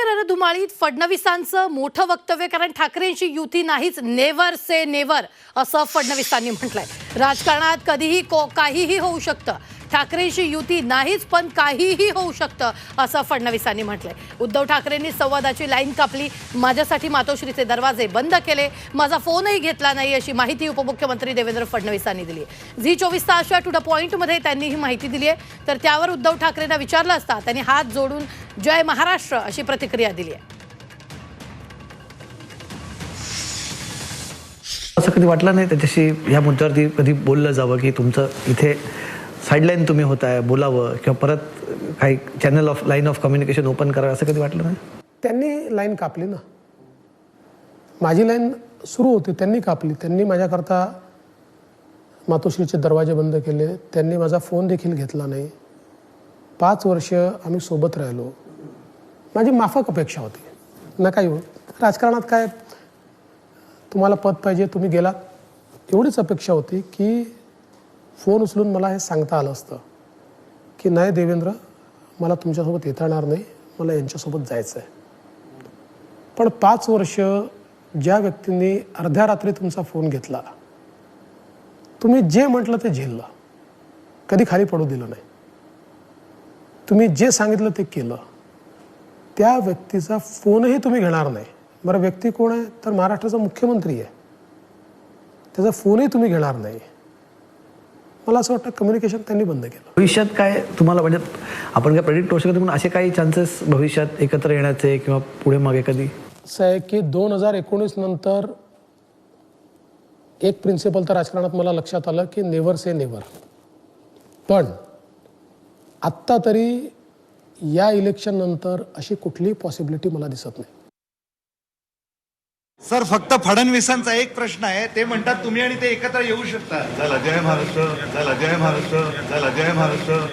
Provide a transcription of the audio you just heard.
राजकीय रणधुमाळीत फडणवीसांचं मोठं वक्तव्य कारण ठाकरेंची युती नाहीच नेवर से नेवर असं फडणवीसांनी म्हटलंय. राजकारणात कधीही को काहीही होऊ शकतं. ठाकरेंची युती नाहीच पण काहीही होऊ शकतं असं फडणवीसांनी म्हटलंय. उद्धव ठाकरेंनी संवादाची लाईन कापली. माझ्यासाठी मातोश्रीचे दरवाजे बंद केले. माझा फोनही घेतला नाही अशी माहिती उपमुख्यमंत्री देवेंद्र फडणवीसांनी दिली झी चोवीस तासच्या टू द पॉईंटमध्ये त्यांनी ही माहिती दिली आहे. तर त्यावर उद्धव ठाकरेंना विचारलं असता त्यांनी हात जोडून जय महाराष्ट्र अशी प्रतिक्रिया दिली आहे. असं कधी वाटलं नाही? त्याच्याशी ह्या मुद्द्यावरती कधी बोललं जावं की तुमचं इथे साईडलाईन तुम्ही होताय बोलावं किंवा परत काही channel of line of communication open करावं असं कधी वाटलं नाही? त्यांनी लाईन कापली ना. माझी लाईन सुरू होती त्यांनी कापली. त्यांनी माझ्याकरता मातोश्रीचे दरवाजे बंद केले. त्यांनी माझा फोन देखील घेतला नाही. पाच वर्ष आम्ही सोबत राहिलो. माझी माफक अपेक्षा होती. नका येऊ राजकारणात काय तुम्हाला पद पाहिजे तुम्ही गेलात एवढीच अपेक्षा होती की फोन उचलून मला हे सांगता आलं असतं की नाही देवेंद्र मला तुमच्यासोबत येता येणार नाही. मला यांच्यासोबत जायचं आहे पण पाच वर्ष ज्या व्यक्तींनी अर्ध्या रात्री तुमचा फोन घेतला तुम्ही जे म्हटलं ते झेललं. कधी खाली पडू दिलं नाही. तुम्ही जे सांगितलं ते केलं. त्या व्यक्तीचा फोनही तुम्ही घेणार नाही. बरं व्यक्ती कोण आहे? तर महाराष्ट्राचा मुख्यमंत्री आहे. त्याचा फोनही तुम्ही घेणार नाही. मला असं वाटतं कम्युनिकेशन त्यांनी बंद केलं. भविष्यात काय तुम्हाला म्हणजे आपण काय प्रेडिक्ट करू शकत पण असे काही चान्सेस भविष्यात एकत्र येण्याचे किंवा पुढे मागे कधी? असं आहे की दोन हजार एकोणीस नंतर एक प्रिन्सिपल तर राजकारणात मला लक्षात आलं की नेव्हर से नेव्हर पण आत्ता तरी या इलेक्शन नंतर अशी कुठलीही पॉसिबिलिटी मला दिसत नाही. सर फक्त फडणवीसांचा एक प्रश्न आहे. ते म्हणतात तुम्ही आणि ते एकत्र येऊ शकता. चला जय महाराष्ट्र. चला जय महाराष्ट्र. चला जय महाराष्ट्र.